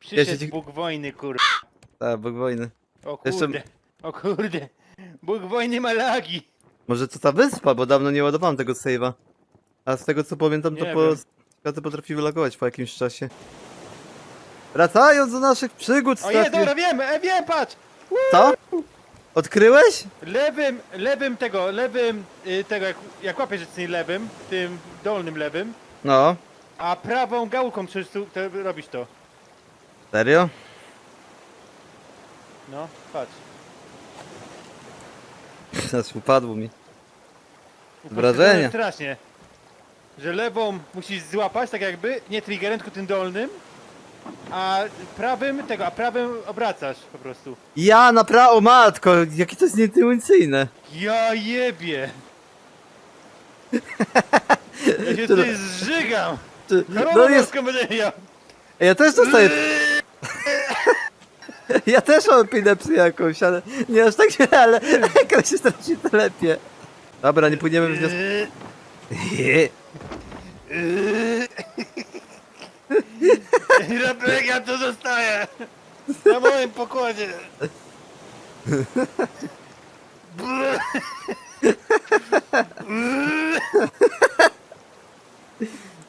Przyszedł Ja się- Bóg wojny, kurwa. Tak, Bóg wojny. O Jeszcze- kurde. O kurde. Bóg wojny ma lagi. Może to ta wyspa, bo dawno nie ładowałem tego save'a. A z tego co pamiętam, to Nie po... wiem. Światy potrafi wylagować po jakimś czasie. Wracając do naszych przygód, O nie, dobra, wiem, e, wiem, patrz. Co? Odkryłeś? Lewym, lewym tego, lewym y, tego, jak, jak łapiesz z lewym, tym dolnym lewym, No. A prawą gałką przecież tu, to robisz to. Serio? No, patrz. Aż upadło mi. Uproszczone Wrażenie. Strasznie. Że lewą musisz złapać, tak jakby, nie triggerem, tylko tym dolnym, a prawym tego, a prawym obracasz po prostu. Ja napra... O matko, jakie to jest nieintuicyjne. Ja jebie! Ja się tutaj zżygam! Czy- No jest... będę miał! Ja też dostaję... Ja też mam epilepsję jakąś, ale nie aż tak źle, ale jak się straci to lepiej. Dobra, nie pójdziemy w wniosku. Rapek, ja tu zostaję! Na moim pokładzie!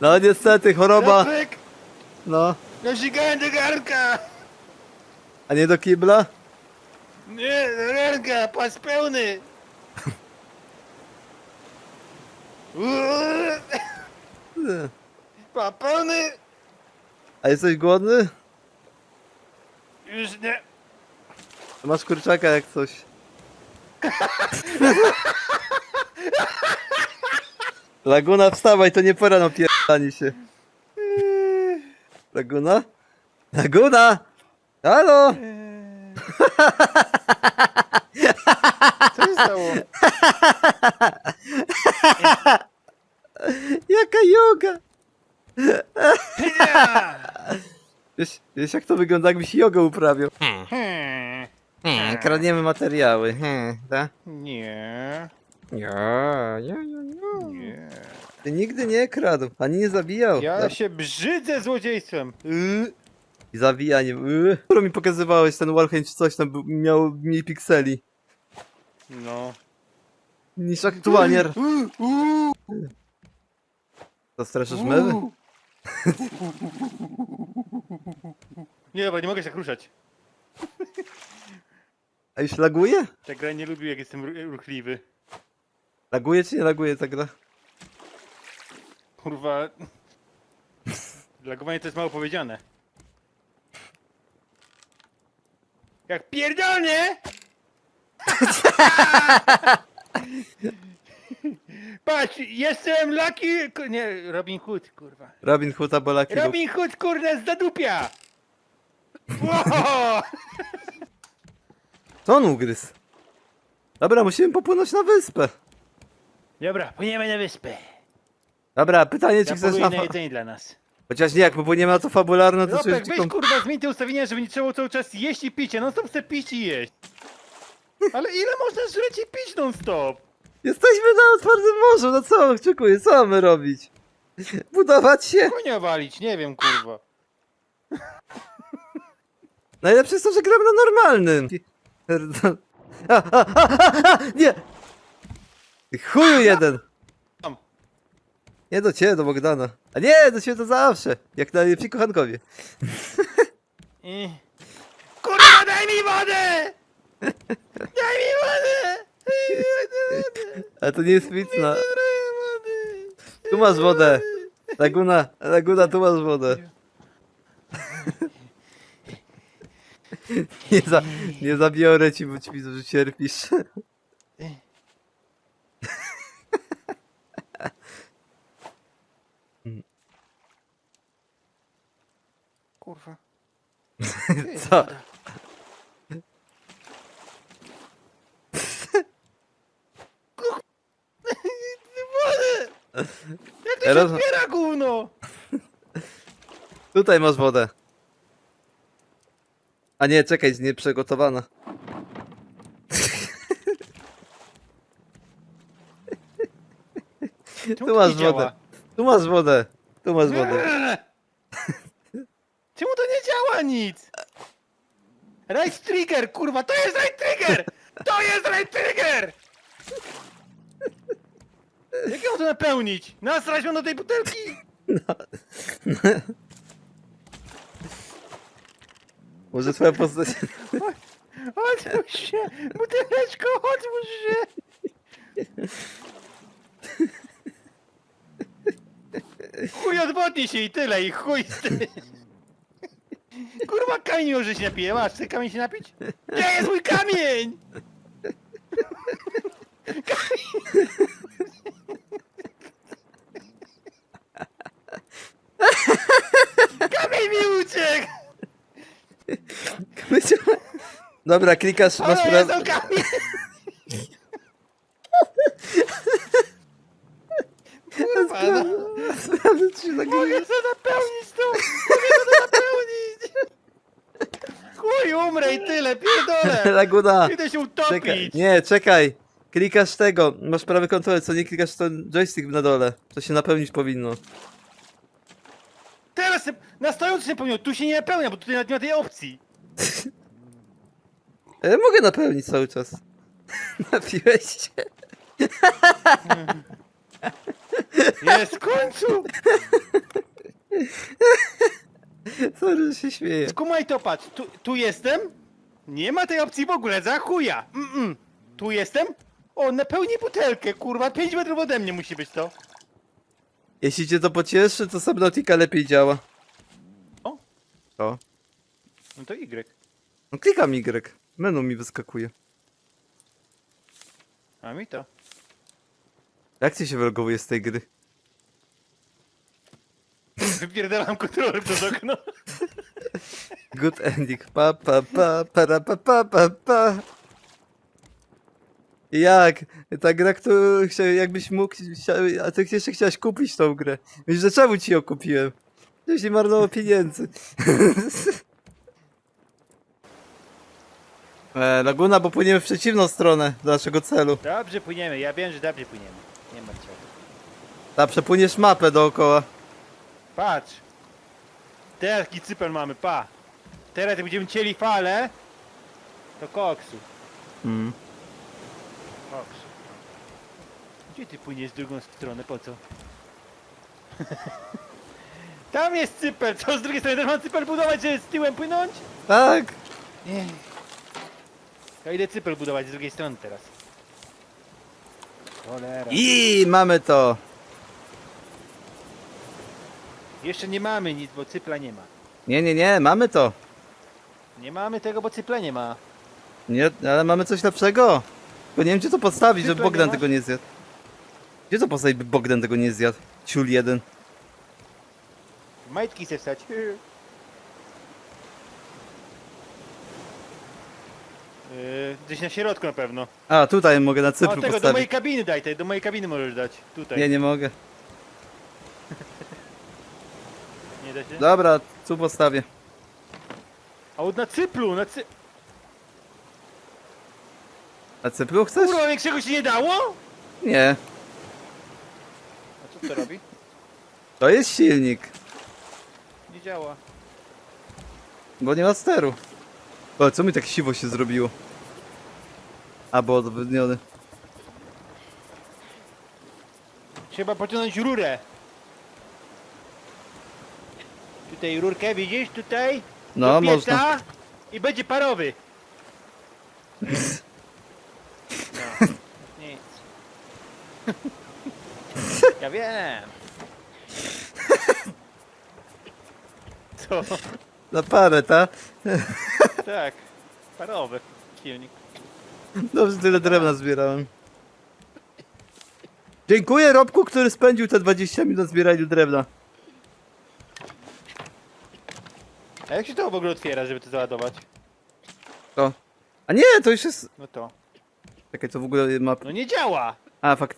No niestety, choroba. Rapek! No. Nasikałem do garnka! A nie do kibla? Nie, do garnka, pas pełny! Pa pełny! A jesteś głodny? Już nie. Masz kurczaka jak coś. Laguna, wstawaj, to nie pora na pierdanie się. Laguna? Laguna! Halo! Co się stało? Jaka yoga! Wiesz, wiesz jak to wygląda, jakbyś jogę uprawiał? Hmm. Hmm, kradniemy materiały. Hmm, tak? Nie. Ja, ja, ja, ja. Nie. Ty nigdy nie kradł, ani nie zabijał. Ja się brzydzę złodziejstwem. Y. I zabijaniem. Yy. Którą mi pokazywałeś, ten Warhenge czy coś tam był- miał mniej pikseli. No. Niż aktualnie. Straszysz mewy? Nie, bo nie mogę się tak ruszać. A już laguje? Ta gra nie lubi jak jestem ru- ruchliwy. Laguje czy nie laguje ta gra? Kurwa. Lagowanie to jest mało powiedziane. Jak pierdolnie! Patrz, jestem Lucky... ku- Nie, Robin Hood, kurwa. Robin Hood albo Lucky Luke. Robin Hood, kurde, z zadupia! Wow! Co on ugryzł? Dobra, musimy popłynąć na wyspę. Dobra, płyniemy na wyspę. Dobra, pytanie czy Ja chcesz na... Fa- jedzenie dla nas. Chociaż nie, jak popłyniemy na to fabularne, to czujesz weź kurwa, zmień te ustawienia, żeby nie trzeba było cały czas jeść i pić. Ja non stop chcę pić i jeść. Ale ile można żreć i pić non stop? Jesteśmy na otwartym morzu, no co, oczekuję, co mamy robić? Budować się? Konia walić, nie wiem kurwa. Najlepsze jest to, że gramy na normalnym. Pierdol- A, a, a, a, a, nie! Ty Chuju jeden! Nie do ciebie, do Bogdana. A nie, do ciebie to zawsze. Jak najlepsi kochankowie. I... Kurwa, daj mi wodę! Daj mi wodę! Daj mi wodę! Ale to nie jest. Daj mi wody! Tu masz wodę. Laguna, Laguna, tu masz wodę. Nie, za, nie zabiorę ci, bo ci widzę, że cierpisz. Kurwa. Co? Jak to się Teraz- otwiera gówno? Tutaj masz wodę. A nie, czekaj, jest nieprzygotowana. Czemu Tu to masz nie działa? wodę. Tu masz wodę. Tu masz wodę. Eee! Czemu to nie działa nic? Right trigger, kurwa, to jest right trigger! To jest right trigger! Jak ją to napełnić? Nasrać ją do tej butelki? Może twoja postać... Otwórz się! Buteleczko, otwórz się! Chuj odwodnij się i tyle, i chuj z tym. Kurwa, kamień może się napije. Masz, chcesz kamień się napić? Gdzie jest mój kamień? Kamień, kamień mi uciekł! Dobra, klikasz, masz prawo... jest kamień! Kurwa, no. Sprawdzę, czy tak... Mogę to napełnić to! Mogę to napełnić! Chuj, umrę i tyle, pierdolę! Laguna! Idę się Czekaj, utopić! nie, czekaj! Klikasz tego, masz prawy kontrolę, co nie klikasz to joystick na dole. To się napełnić powinno. Teraz się- na stojąco się powinno, tu się nie napełnia, bo tutaj nawet nie ma tej opcji. Ja E, mogę napełnić cały czas. Napiłeś się. Jest, w końcu! Sorry, że się śmieję. Skumaj to, patrz, tu, tu jestem? Nie ma tej opcji w ogóle, za chuja! Mm -mm. Tu jestem? O, napełnij butelkę, kurwa, 5 metrów ode mnie musi być to. Jeśli cię to pocieszy, to Subnautica lepiej działa. O, O. no to Y. No klikam Y. Menu mi wyskakuje. A mi to. Jak ci się wylogowuje z tej gry? Wypierdalam kontroler przez okno. Good ending. Pa pa pa para pa pa pa pa. Jak? Ta gra, którą chcia- jakbyś mógł, chcia- a ty jeszcze chciałeś kupić tą grę. Wiesz, że czemu ci ją kupiłem? Żebyś nie marnował pieniędzy. e, Laguna, bo płyniemy w przeciwną stronę do naszego celu. Dobrze płyniemy, ja wiem, że dobrze płyniemy. Nie ma co. A przepłyniesz mapę dookoła. Patrz. Teraz jaki cypel mamy, pa. Teraz jak będziemy cieli falę, to koksu. Mm. Koksu. Gdzie ty płyniesz w drugą stronę, po co? Tam jest cypel, co z drugiej strony też mam cypel budować, żeby z tyłem płynąć? Tak. Nie. Ja idę cypel budować z drugiej strony teraz. Cholera. I mamy to. Jeszcze nie mamy nic, bo cypla nie ma. Nie, nie, nie, mamy to. Nie mamy tego, bo cypla nie ma. Nie, ale mamy coś lepszego. Tylko nie wiem, gdzie to postawić, żeby Cypla nie Bogdan masz? tego nie zjadł. Gdzie to postawić, by Bogdan tego nie zjadł? Ciul jeden. Majtki se wstać. Yy, gdzieś na środku na pewno. A, tutaj mogę na O, cypru tego, do mojej kabiny daj, tej, do mojej kabiny możesz dać. Tutaj. Nie, nie mogę. Nie da się? Dobra, tu postawię. A od na cyplu, na cy... A cypru chcesz? Kurwa, większego się nie dało? Nie. A co to robi? To jest silnik, Nie działa. bo nie ma steru. O, co mi tak siwo się zrobiło? A, bo odwodniony. Trzeba pociągnąć rurę. Tutaj rurkę, widzisz? Tutaj? No, do pieca można. I będzie parowy. No, nic. Ja wiem. Co? Na parę, ta? Tak. Parowy silnik. Dobrze, tyle drewna zbierałem. Dziękuję Robku, który spędził te 20 minut na zbieraniu drewna. A jak się to w ogóle otwiera, żeby to załadować? To. A nie, to już jest... No to. Czekaj, to w ogóle ma... No nie działa! A, fakt...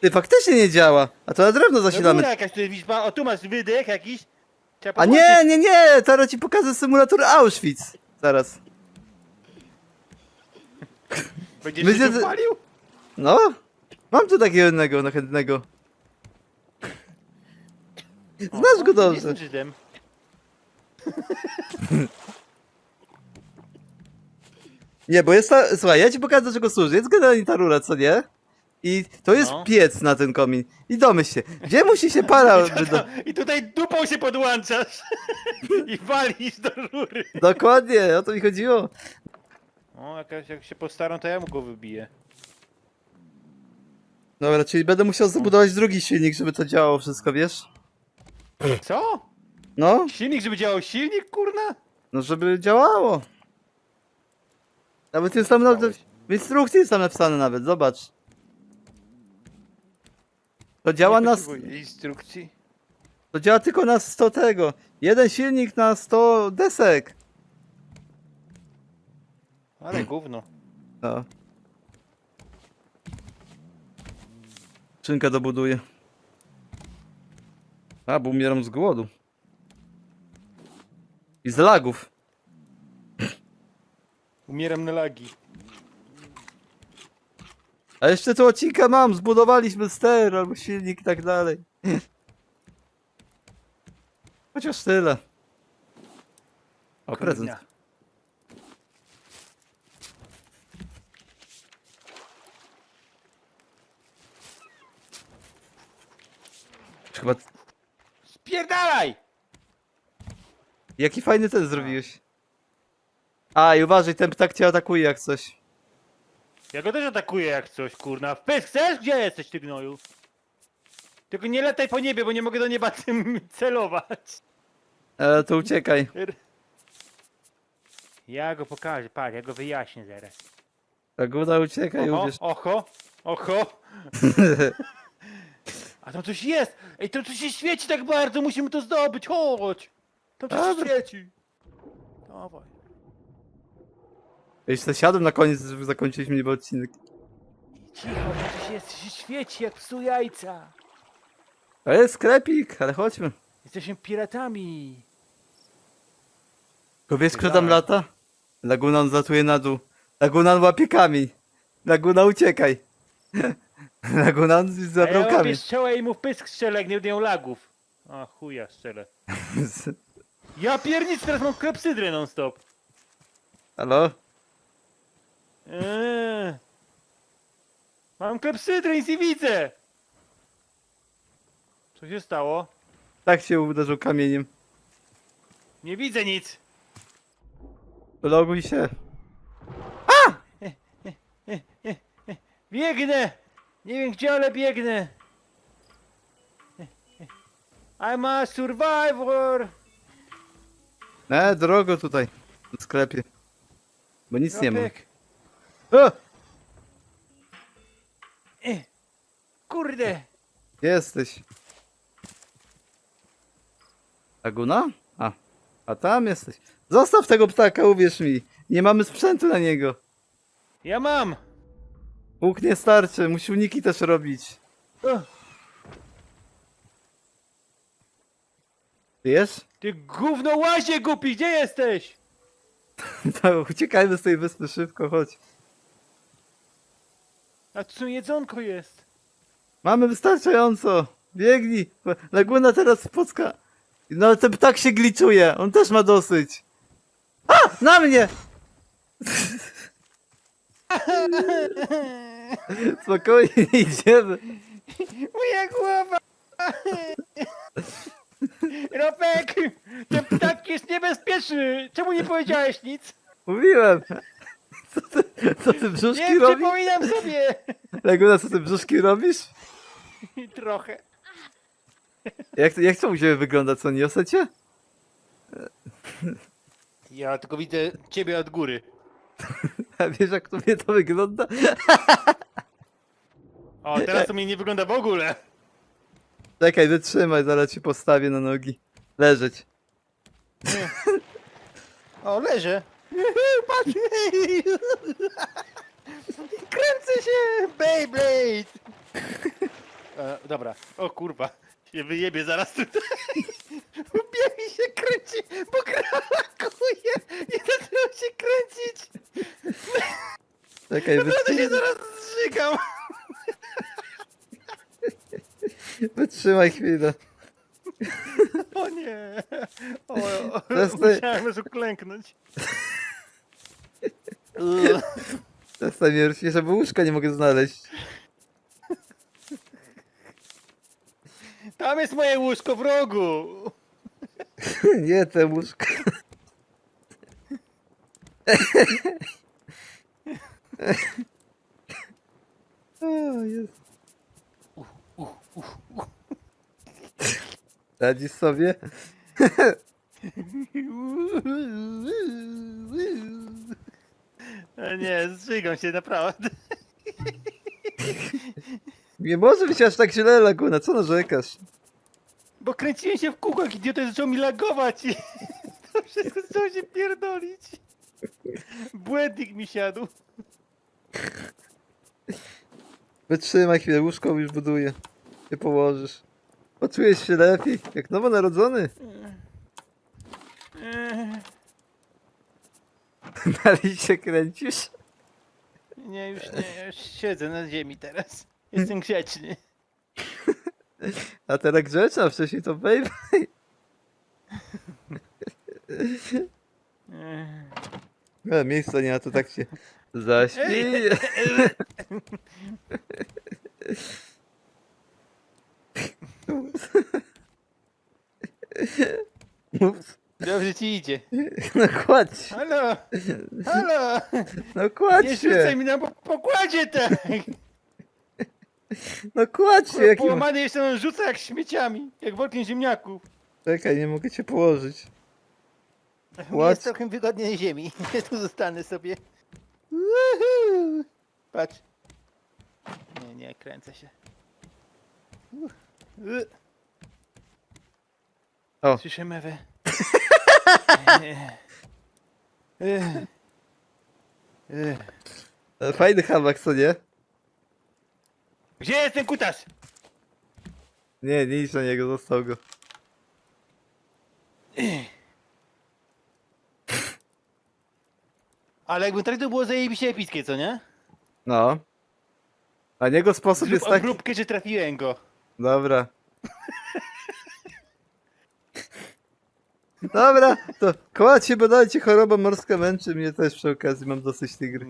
Ty, faktycznie nie działa. A to na drewno No zasilamy. góra jakaś tu jest. O tu masz wydech jakiś. Trzeba A podłączyć. nie, nie, nie! Teraz ci pokażę symulator Auschwitz. Zaraz. Będziesz Będzie- się tu palił? No, mam tu takiego jednego, na chętnego. Znasz go dobrze. Jestem Żydem. Nie, bo jest ta... Słuchaj, ja ci pokażę do czego służy. Jest generalnie ta rura, co nie? I to jest No. piec na ten komin. I domyśl się, gdzie musi się para... Wydo- I tutaj dupą się podłączasz i walisz do rury. Dokładnie, o to mi chodziło. O, jakaś, jak się postaram, to ja mu go wybiję. Dobra, czyli będę musiał zabudować drugi silnik, żeby to działało wszystko, wiesz? Co? No, Silnik, żeby działał silnik, kurna? no żeby działało. Nawet jest tam nawet, Dałeś. w instrukcji jest tam napisane nawet, zobacz. To działa Nie na... potrzebuję instrukcji. To działa tylko na 100 tego. Jeden silnik na 100 desek. Ale gówno. No. Szynkę dobuduję. A, bo umieram z głodu. I z lagów. Umieram na lagi. A jeszcze tu odcinka mam, zbudowaliśmy ster albo silnik i tak dalej. Chociaż tyle. O, prezent. Kurnia. Chyba... Spierdalaj! Jaki fajny ten zrobiłeś. A, i uważaj, ten ptak cię atakuje jak coś. Ja go też atakuję jak coś, kurna. Wpysk, chcesz? Gdzie jesteś, ty gnoju? Tylko nie lataj po niebie, bo nie mogę do nieba tym celować. E, to uciekaj. Ja go pokażę, patrz, ja go wyjaśnię zaraz. Pagoda, uciekaj, Oho, uwierz. oho, oho. A tam coś jest! Ej, to coś się świeci tak bardzo, musimy to zdobyć, chodź! Coś się Dobra. świeci. Dawaj. Jeszcze siadłem na koniec, żeby zakończyć niby odcinek. Cicho, coś jest, się świeci jak psu jajca. To jest sklepik, ale chodźmy. Jesteśmy piratami. Tylko wiesz, kto tam lata? Lagunan zlatuje na dół. Lagunan łapie kamień. Laguna, uciekaj. Lagunan A zabrał ja łapię kamień. strzałę i mu w pysk strzelę, jak nie będę miał lagów. A chuja strzelę. Ja piernic, teraz mam klepsydrę non stop. Halo? Eee. Mam klepsydrę, nic nie widzę. Co się stało? Tak się uderzył kamieniem. Nie widzę nic. Loguj się. Biegnę! Nie wiem gdzie, ale biegnę. I'm a survivor! E, drogo tutaj. W sklepie. Bo nic nie ma. O! E, Kurde! Gdzie jesteś? Laguna? A. A tam jesteś. Zostaw tego ptaka, uwierz mi. Nie mamy sprzętu na niego. Ja mam! Łuk nie starczy, musi uniki też robić. O, Wiesz? ty gówno łazie głupi, gdzie jesteś? To uciekajmy z tej wyspy szybko, chodź. A tu jedzonko jest. Mamy wystarczająco. Biegnij. Laguna teraz pocka. No ale ten ptak się gliczuje. On też ma dosyć. A! Na mnie! Spokojnie, idziemy. Moja głowa! Ropek! Ten ptak jest niebezpieczny! Czemu nie powiedziałeś nic? Mówiłem. Co ty, co ty brzuszki Nie robisz? przypominam sobie! Laguna, co ty brzuszki robisz? Trochę. Jak, to- jak to u ciebie wygląda, co nie osecie? Ja tylko widzę ciebie od góry. A wiesz jak to mnie to wygląda? O, teraz to mnie nie wygląda w ogóle. Czekaj, wytrzymaj, zaraz ci postawię na nogi. Leżeć. O, leżę. Patrz! Kręcę się! Beyblade! E, dobra. O kurwa. Się wyjebie zaraz tutaj. Łbie mi się kręci, bo krakuje. Nie zaczynam się kręcić. Czekaj, Naprawdę się wytrzymaj, zaraz zżygam. Wytrzymaj chwilę. O nie. O, o, Przestań. musiałem już uklęknąć. Ugh. Przestań mnie rośnie, bo łóżka nie mogę znaleźć. Tam jest moje łóżko w rogu. Nie, te łóżka. O, jest. Radzisz sobie? A nie, zżygam się naprawdę. Nie może być aż tak źle, Laguna, co narzekasz? Bo kręciłem się w kółkach, idiota zaczął mi lagować i to wszystko zaczęło się pierdolić. Błędnik mi siadł. Wytrzymaj chwilę, łóżko już buduję. Się położysz. Poczujesz się lepiej, jak nowonarodzony. Dalej się kręcisz? Nie, już nie, ja już siedzę na ziemi teraz. Jestem grzeczny. A teraz grzeczna, wcześniej to baby. E, miejsca nie ma, to tak się zaśmieje. Ups. Dobrze ci idzie. No kładź, Halo! Halo! no kładź Nie się, rzucaj mi na po- pokładzie tak! no kładź się. Jaki... Połamany jeszcze on rzuca jak śmieciami, jak workiem ziemniaków. Czekaj, nie mogę cię położyć. What? Jest trochę wygodnie na ziemi. Tu zostanę sobie. Woohoo! Patrz. Nie, nie, kręcę się. Uh, uh. O. Słyszę mewę. E, Fajny hamak, co nie? Gdzie jest ten kutas? Nie, nie idź na niego, został go. Ale jakby tak to było zajebiście epickie, co nie? No. A niego sposób jest Zrób taki... obróbkę, że trafiłem go. Dobra. Dobra, to kładź się, bo dajcie choroba morska męczy mnie też przy okazji, mam dosyć tych gry.